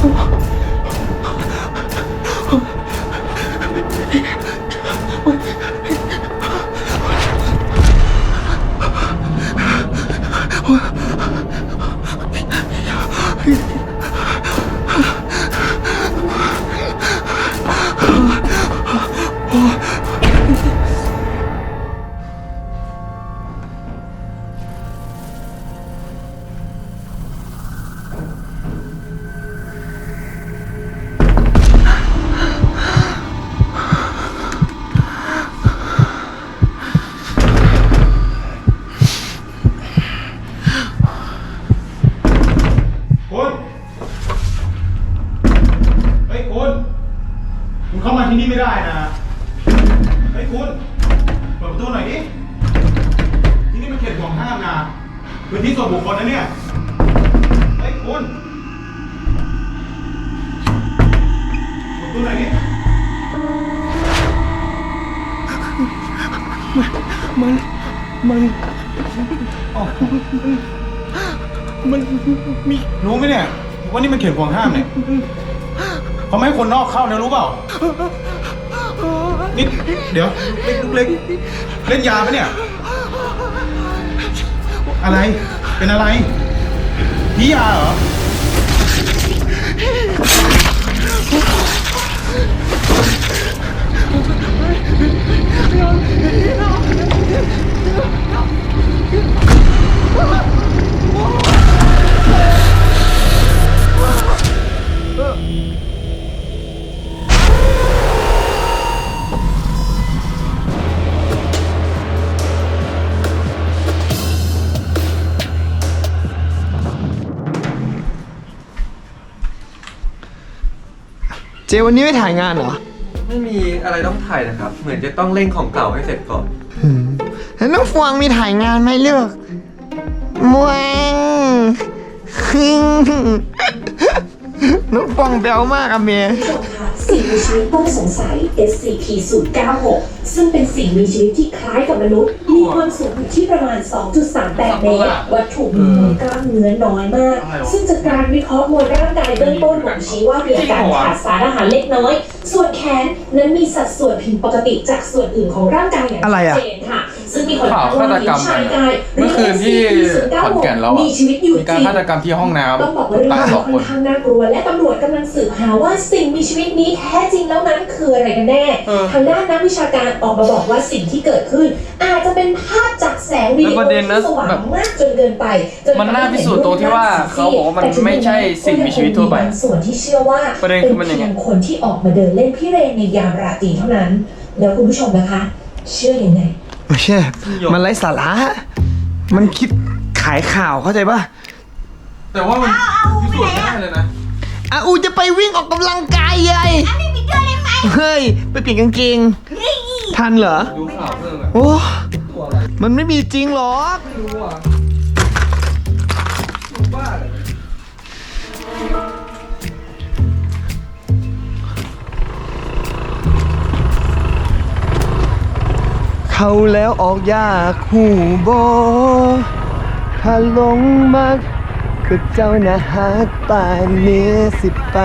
คุ ที่นี่ไม่ได้นะ เฮ้ยคุณ เปิดประตูหน่อยดิ ที่นี่มันเขตห่วงห้ามนะพื้นที่ส่วนบุคคลนะเนี่ย เฮ้ยคุณ เปิดประตูหน่อยดิ มันมันอ๋อมันมีรู้ไหมเนี่ยว่านี่มันเขตห่วงห้ามเนี่ยเขาไม่ให้คนนอกเข้านะรู้เปล่า นี่เดี๋ยวเล็กเล็กเล่นยาปะเนี่ย อะไร เป็นอะไรพี่ยาเหรอ เจวันนี้ไม่ถ่ายงานเหรอไม่มีอะไรต้องถ่ายนะครับ เหมือนจะต้องเร่งของเก่าให้เสร็จก่อนแล้วน้องฟวงมีถ่ายงานไหมเลือกมวงฮึ่งน้องฟวงแบวมากอะเมีย สิ่งมีชีวิตต้องสงสัย SCP-096 ซึ่งเป็นสิ่งมีชีวิตที่คล้ายกับมนุษย์ มีความสูงอยู่ที่ประมาณ 2.38 เมตร วัตถุมีมวลกล้ามเนื้อน้อยมาก ซึ่งจากการวิเคราะห์มวลร่างกายเบื้องต้นบ่งชี้ว่ามีอาการขาดสารอาหารเล็กน้อย ส่วนแขนนั้นมีสัดส่วนผิดปกติจากส่วนอื่นของร่างกายอย่างอะไรชัอะดเจนค่ะ ซึ่งมีคนข่าวฆาตกรรมชายกายเมื่อคืนที่ขอนแก่นแล้วอะมีชีวิตอยู่มีการจริงฆาตกรรมที่ห้องน้ำต้องบอกว่าเรื่องตายราวสองค่คอนนข้างน่ากลัวและตำรวจกำลังสืบหาว่าสิ่งมีชีวิตนี้แท้จริงแล้วนั้นคืออะไรกันแน่เออทางด้านนักวิชาการออกมาบอกว่าสิ่งที่เกิดขึ้น อาจจะเป็นภาพจากแสงวิดีแล้วโอประเด็นนะที่สว่างแบบมากจนเกินไปจมันน่าพิสูจน์ตรงที่ว่าเขาบอกว่ามันไม่ใช่สิ่งมีชีวิตทั่วไปแต่ถึงอย่างนั้นก็ยังคงมีบางส่วนที่เชื่อว่าประเด็นคือมันอย่างเงี้เพียยงคนที่ออกมาเดินเล่นพิเรนในยามราตรีเท่านั้น แล้วคุณผู้ชมนะคะ เชื่อยังไง ไม่ใช่ มันไร้สาระ มันคิดขายข่าวเข้าใจป่ะแต่ว่ามันพิสูจน์ไม่ได้เลยนะอาอูจะไปวิ่งออกกำลังกายยัยเฮ้ย ไปเปลี่ยนกางเกงทันเหรอ ดูข่าวเพิ่มอะโอ้ มันไม่มีจริงหรอก ไม่รู้อะ เขาแล้วออกยากหูโบถ้าหลงมักคือเจ้านะฮักป่านเนี้ยสิไป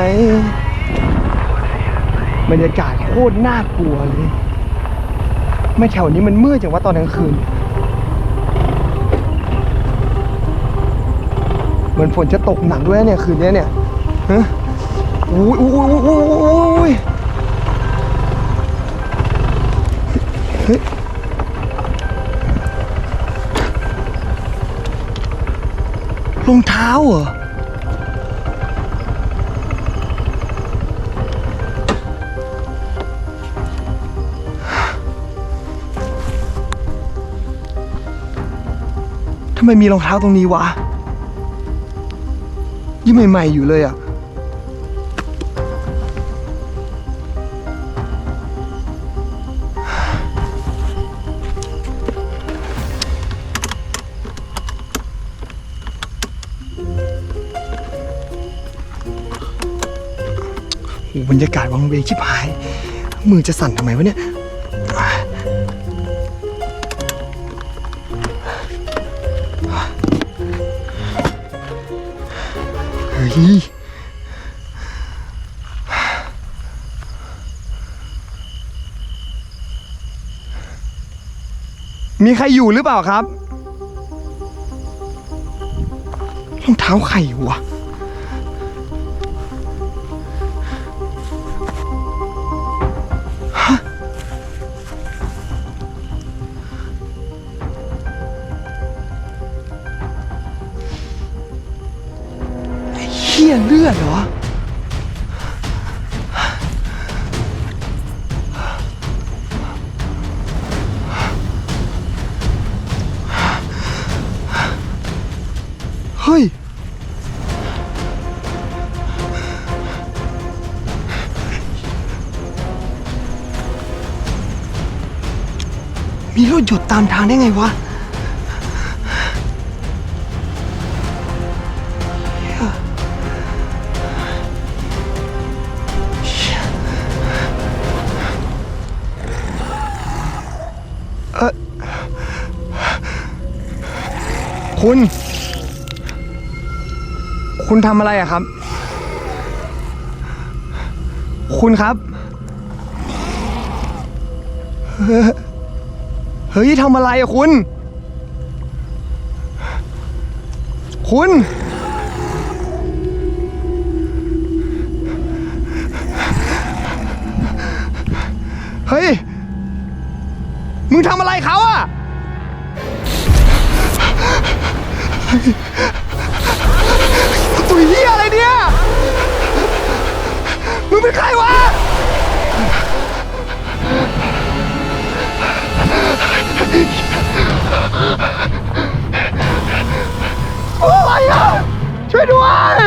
บรรยากาศโคตรน่ากลัวเลย ไม่แถวนี้มันมืดจังว่าตอนกลางคืน เหมือนฝนจะตกหนักด้วยเนี่ยคืนนี้เนี่ยฮะอุ้ยอุ้ยอุ้ยอุ้ยอุ้ย เฮ้ยรองเท้าเหรอทำไมมีรองเท้าตรงนี้วะ ยังใหม่ๆอยู่เลยอะ บรรยากาศวังเวงชิบหาย มือจะสั่นทำไมวะเนี่ยเฮ้ยมีใครอยู่หรือเปล่าครับรองเท้าใครวะ หยุดตามทางได้ไงวะคุณ คุณทำอะไรอะครับ คุณครับ เฮ้ยทำอะไรอะคุณ คุณ เฮ้ย มึงทำอะไรเขาอะตัวเฮียอะไรเนี่ย มึงเป็นใครวะ อะไรอะช่วยด้วย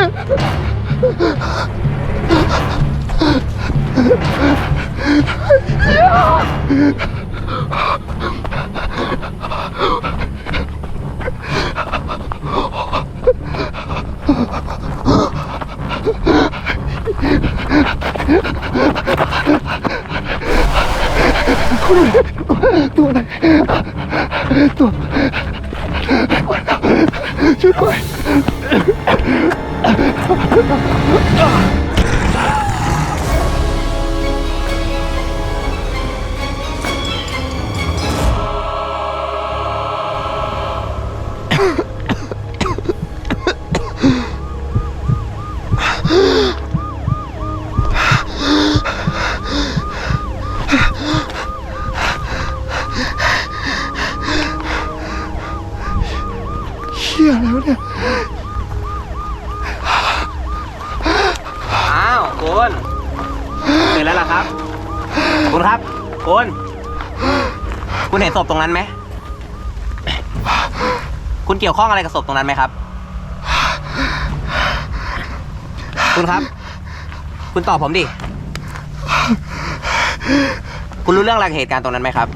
ตัวไหน ตัวช่วยด้ คุณเห็นศพตรงนั้นไหม คุณเกี่ยวข้องอะไรกับศพตรงนั้นไหมครับ คุณครับ คุณตอบผมดิ คุณรู้เรื่องราวเหตุการณ์ตรงนั้นไหมครับ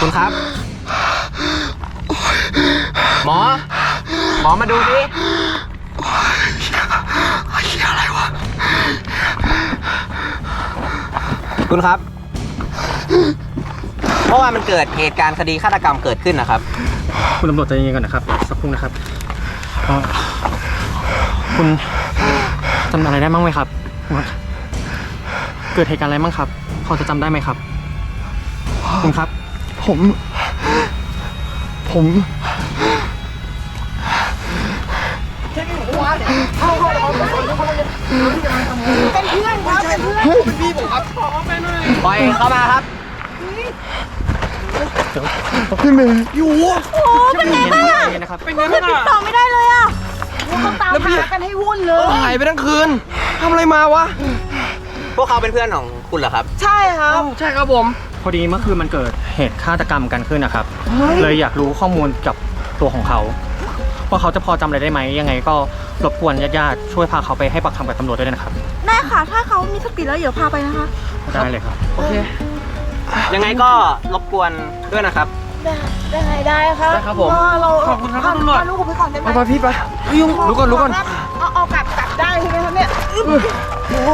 คุณครับ หมอ หมอมาดูสิ เฮียอะไรวะ คุณครับเมื่อวานมันเกิดเหตุการณ์คดีฆาตกรรมเกิดขึ้นนะครับ คุณตำรวจใจเย็นๆก่อนนะครับ สักครู่นะครับเอ่อคุณจำอะไรได้บ้างไหมครับคุณเกิดเหตุการณ์อะไรบ้างครับ พอจะจำได้ไหมครับ คุณครับ ผม ผม เปล่อยเข้ามาครับพี่เมย์เป็นไงบ้างนะครับเป็นไงบ้างติดต่อไม่ได้เลยอะต้องตามหากันให้วุ่นเลยหายไปทั้งคืนทำอะไรมาวะพวกเขาเป็นเพื่อนของคุณเหรอครับ ใช่ครับใช่ครับผม พอดีเมื่อคืนมันเกิดเหตุฆาตกรรมกันขึ้นนะครับ เลยอยากรู้ข้อมูลกับตัวของเขา ว่าเขาจะพอจำอะไรได้ไหมยังไงก็รบกวนญาติๆช่วยพาเขาไปให้ปากคำกับตำรวจด้วยนะครับ ได้ค่ะ ถ้าเขามีสติแล้วเดี๋ยวพาไปนะคะ ได้เลยครับ โอเค ยังไงก็รบกวนด้วยนะครับ ได้ได้ได้ครับได้ครับผมเราขอบคุณครับตำรวจ พาลูกผมไปก่อนได้ไหมไปไปพี่ไปรู้ก่อนรู้ก่อนเอาเอากลับกลับได้ใช่ไหมครับเนี่ยอึ๊บโอ้โห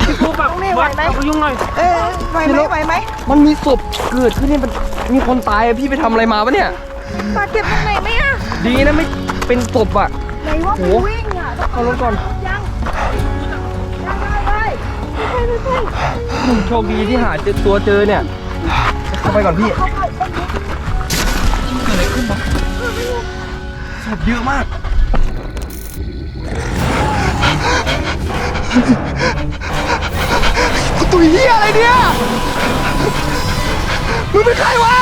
พี่ปูแบบไม่ไหวไหมยุ่งหน่อย เออไหวไหมไหวไหมมันมีศพเกิดขึ้นเนี่ยมันมีคนตายอะพี่ไปทำอะไรมาปะเนี่ย บาดเจ็บตรงไหนไหมอะดีนะไม่เป็นศพอะไหนว่าโหไปวิ่งอะต้องเอารถก่อนยังได้ได้ได้ไม่ใช่ไม่ใช่โชคดีที่หาเจอตัวเจอเนี่ย เข้าไปก่อนพี่ศพเยอะมาก ตุยเฮียอะไรเนี่ย มึงเป็นใครวะ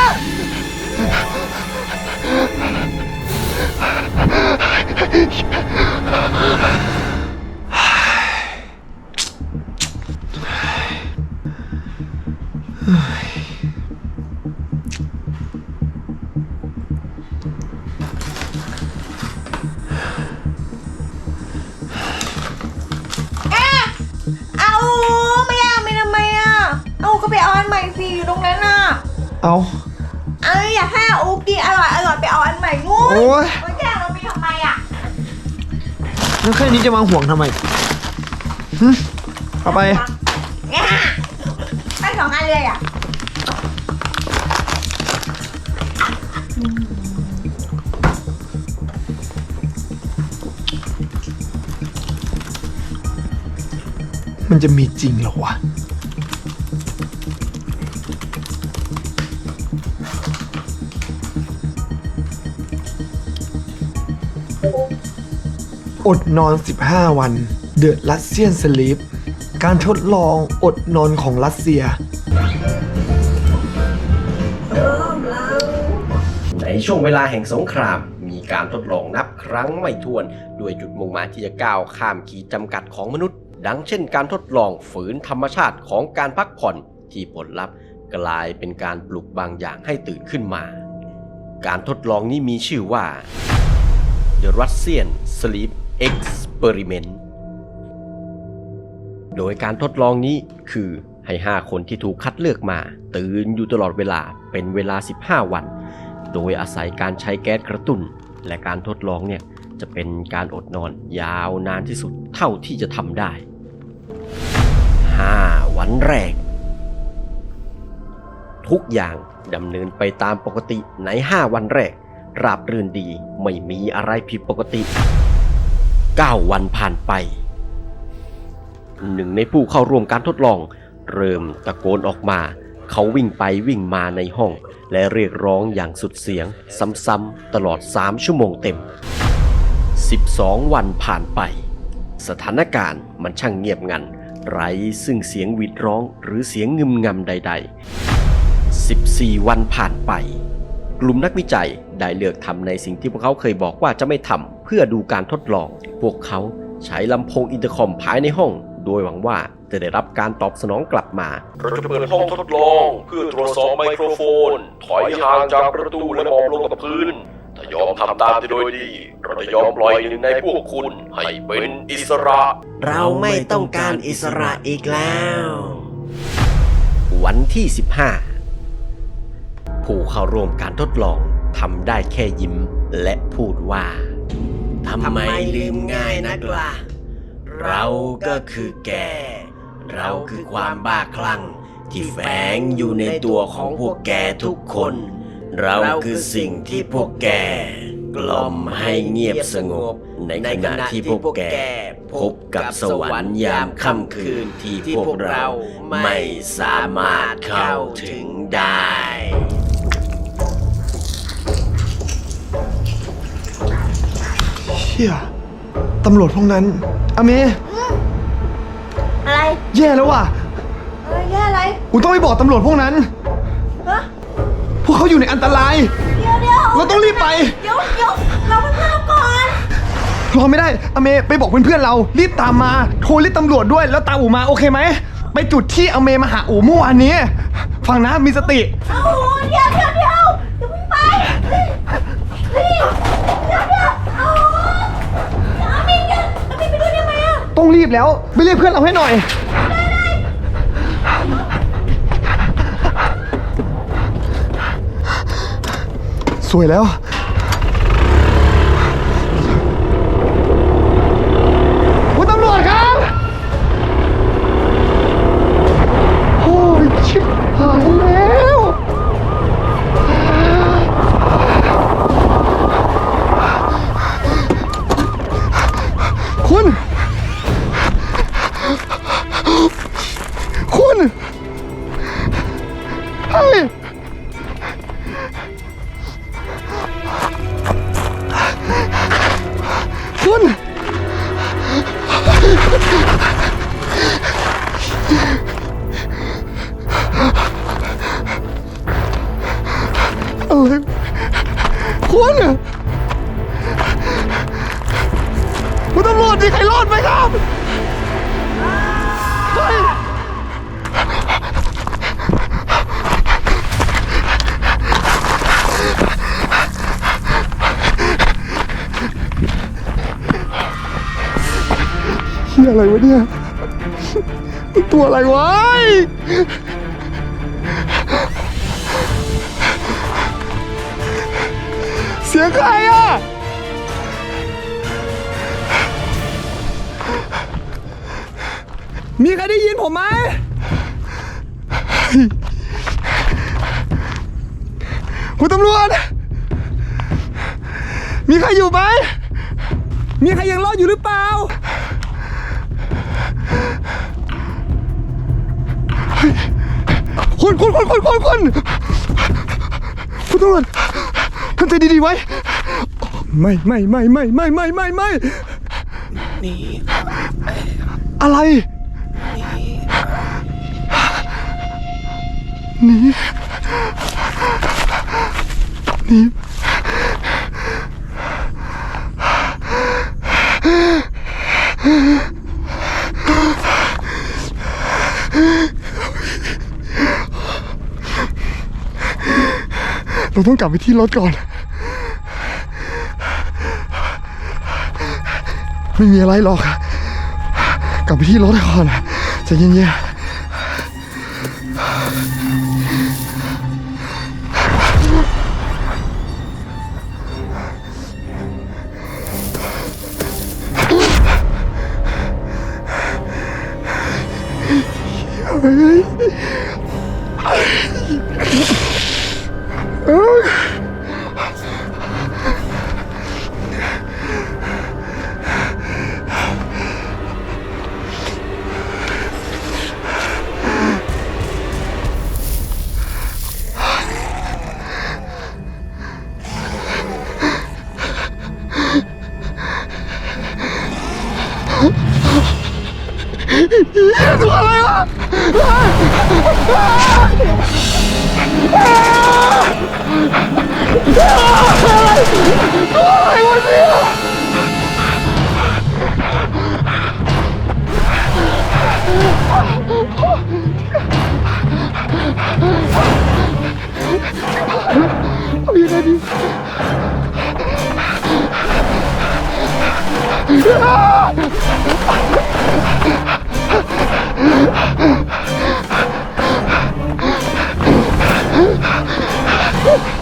เอาไม่เอาไม่ทำไมอะ เอาก็ไปเอาอันใหม่สิอยู่ตรงนั้นน่ะ เอาเอาอยากให้อูกินอร่อยอร่อยไปเอาอันใหม่งูน โอ้ย แล้วแค่นี้จะมาห่วงทำไมหึเอาไป เนี่ยให้สองอันเลยอะมันจะมีจริงเหรอวะอ อดนอน 15 วัน เดอะรัสเซียนสลีปการทดลองอดนอนของรัสเซีย ในช่วงเวลาแห่งสงคราม มีการทดลองนับครั้งไม่ถ้วนด้วยจุดมุ่งหมายที่จะก้าวข้ามขีดจำกัดของมนุษย์ ดังเช่นการทดลองฝืนธรรมชาติของการพักผ่อนที่ผลลัพธ์กลายเป็นการปลุกบางอย่างให้ตื่นขึ้นมา การทดลองนี้มีชื่อว่า The Russian Sleep Experiment โดยการทดลองนี้คือให้ 5 คนที่ถูกคัดเลือกมา ตื่นอยู่ตลอดเวลาเป็นเวลา 15 วัน โดยอาศัยการใช้แก๊สกระตุ้น และการทดลองเนี่ยจะเป็นการอดนอนยาวนานที่สุดเท่าที่จะทำได้ 5 วันแรก ทุกอย่างดำเนินไปตามปกติใน 5 วันแรก ราบรื่นดีไม่มีอะไรผิดปกติ 9 วันผ่านไป หนึ่งในผู้เข้าร่วมการทดลอง เริ่มตะโกนออกมา เขาวิ่งไปวิ่งมาในห้อง และเรียกร้องอย่างสุดเสียง ซ้ำๆตลอด 3 ชั่วโมงเต็ม 12 วันผ่านไป สถานการณ์มันช่างเงียบงัน ไร้ซึ่งเสียงหวีดร้องหรือเสียงงึมงำใด ๆ 14 วันผ่านไป กลุ่มนักวิจัยได้เลือกทำในสิ่งที่พวกเขาเคยบอกว่าจะไม่ทำเพื่อดูการทดลอง พวกเขาใช้ลำโพงอินเตอร์คอมภายในห้อง โดยหวังว่าจะได้รับการตอบสนองกลับมา เราจะเปิดห้องทดลอง เพื่อตรวจสอบไมโครโฟน ถอยห่างจากประตูและมองลงกับพื้น ถ้ายอมทำตามที่โดยดี เราจะยอมปล่อยหนึ่งในพวกคุณให้เป็นอิสระ เราไม่ต้องการอิสระอีกแล้ว วันที่ 15 ผู้เข้าร่วมการทดลองทำได้แค่ยิ้มและพูดว่าทำไมลืมง่ายนักล่ะ เราก็คือแก เราคือความบ้าคลั่ง ที่แฝงอยู่ในตัวของพวกแกทุกคน เราคือสิ่งที่พวกแก กล่อมให้เงียบสงบ ในขณะที่พวกแก พบกับสวรรค์ยามค่ำคืนที่พวกเราไม่สามารถเข้าถึงได้ เฮียตำรวจพวกนั้นอเมอะไร แย่แล้วว่ะเอ้ยแย่อะไรกูต้องไปบอกตำรวจพวกนั้น ฮะพวกเขาอยู่ในอันตราย เดี๋ยวเดี๋ยวเราต้องรีบไป เดี๋ยวเดี๋ยวเราเพิ่งเริ่มก่อน รอไม่ได้อเมไปบอกเพื่อนๆเรา รีบตามมา โทรเรียกตำรวจด้วย แล้วตามอูมาโอเคไหม ไปจุดที่อเมมาหาอูเมื่อวานนี้ ฟังนะมีสติ เอาเดี๋ยวเดี๋ยวเดี๋ยวเดี๋ยวเพิ่งไปนี่เดี๋ยวเดี๋ยวเอาเอามินเดี๋ยวเอามินไปด้วยได้ไหมอะ ต้องรีบแล้ว ไปเรียกเพื่อนเราให้หน่อย สวยแล้ว ตำรวจมีใครรอดไหมครับเฮ้ยเฮียอะไรวะเนี่ยมันตัวอะไรวะเสียงใครอะ มีใครได้ยินผมไหม คุณตำรวจ มีใครอยู่ไหม มีใครยังรอดอยู่หรือเปล่าเฮ้ยคุณคุณคุณคุณคุณคุณคุณตำรวจทำใจดีๆไว้ ไม่ไม่ไม่ไม่ไม่ไม่ไม่ไม่นี่อะไร นีหนีเราต้องกลับไปที่รถก่อน ไม่มีอะไรหรอก กลับไปที่รถก่อนใจะเย็นๆ ตัวอะไรวะตัวอะไรวะเนี่ยเอายังไงดี Oh!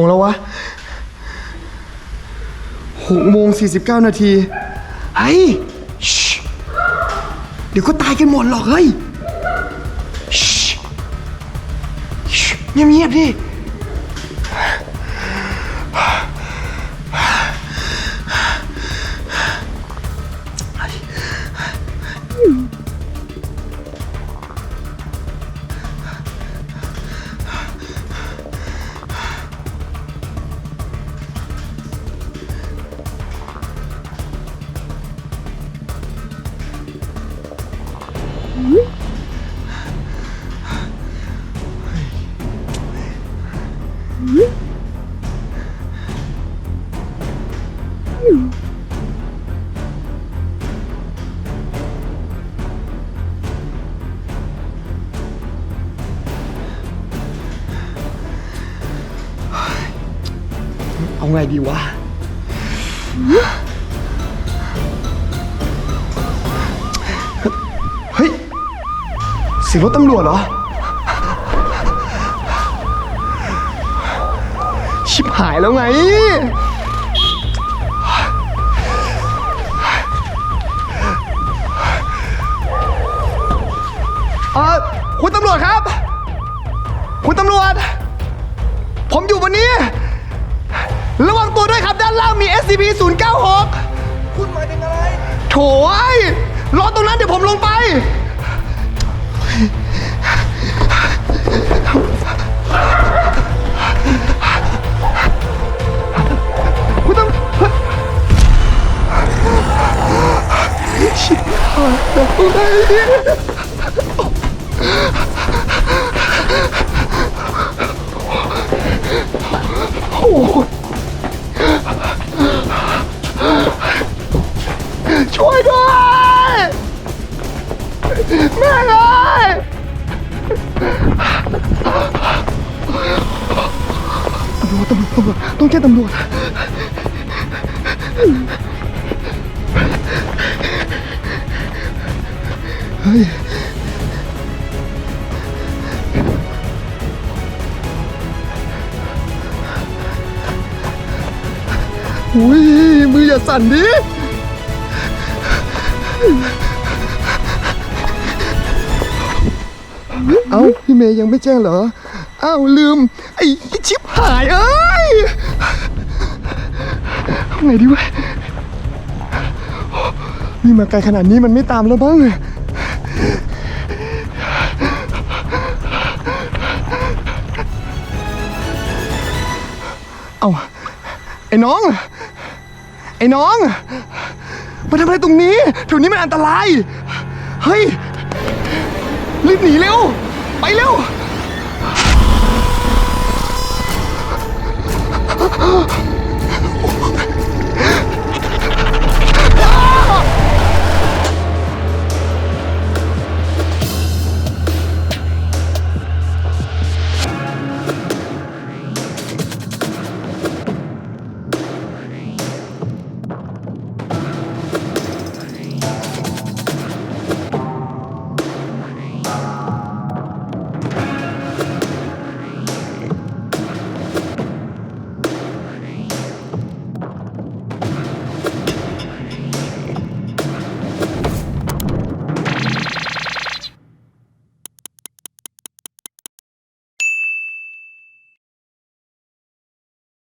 โมงแล้ววะหกโมงสี่สิบเก้านาทีเฮ้ยเดี๋ยวก็ตายกันหมดหรอกเฮ้ยเงียบๆดิ ดีวะ เฮ้ยเสียงรถตำรวจเหรอ ชิบหายแล้วไง เออคุณตำรวจครับ คุณตำรวจ ผมอยู่บนนี้ ระวังตัวด้วยครับด้านล่างมี SCP 096คุณหมายถึงอะไร โถไอ้รอตรงนั้นเดี๋ยวผมลงไป อุ้ยมืออย่าสั่นดิเอ้าพี่เมย์ยังไม่แจ้งเหรอเอ้าลืม ไอ้ชิบหายเอ้ยทำไงดีวะนี่มาไกลขนาดนี้มันไม่ตามแล้วบ้างเอาไอ้น้อง ไอ้น้องมาทำอะไรตรงนี้แถวนี้มันอันตราย เฮ้ย รีบหนีเร็ว ไปเร็ว